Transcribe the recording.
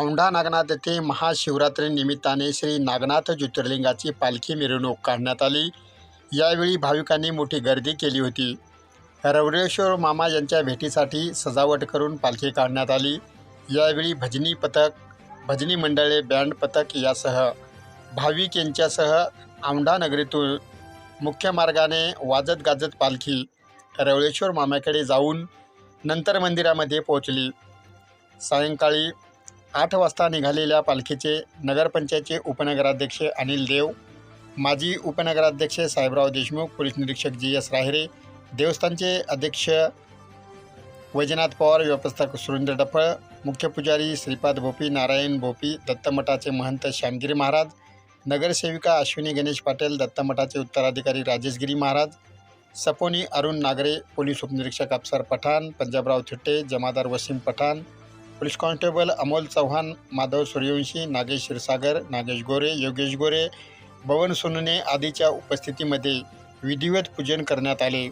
औंढा नागनाथ येथे महाशिवरात्री निमित्ताने श्री नागनाथ ज्योतिर्लिंगाची पालखी मिरवणूक काढण्यात आली. यावेळी भाविकांनी मोठी गर्दी केली होती. रवळेश्वर मामा यांच्या भेटीसाठी सजावट करून पालखी काढण्यात आली. यावेळी भजनी पथक भजनी मंडळे बँड पथक यासह भाविक यांच्यासह औंढा नगरीतून मुख्य मार्गाने वाजत गाजत पालखी रवळेश्वर मामाकडे जाऊन नंतर मंदिरामध्ये पोहोचली. सायंकाळी आठ वाजता निघालेल्या पालखीचे नगरपंचायतचे उपनगराध्यक्ष अनिल देव माजी उपनगराध्यक्ष साहेबराव देशमुख पोलीस निरीक्षक जी एस राहिरे देवस्थानचे अध्यक्ष वैजनाथ पवार व्यवस्थापक सुरेंद्र डफळ मुख्य पुजारी श्रीपाद भोपी नारायण भोपी दत्तमठाचे महंत श्यामगिरी महाराज नगरसेविका अश्विनी गणेश पाटील दत्तमठाचे उत्तराधिकारी राजेशगिरी महाराज सपोनी अरुण नागरे पोलीस उपनिरीक्षक अफसर पठाण पंजाबराव थिट्टे जमादार वसीम पठाण पोलीस कॉन्स्टेबल अमोल चव्हाण माधव सूर्यवंशी नागेश क्षीरसागर नागेश गोरे योगेश गोरे भवन सोनुने आदीच्या उपस्थितीमध्ये विधिवत पूजन करण्यात आले.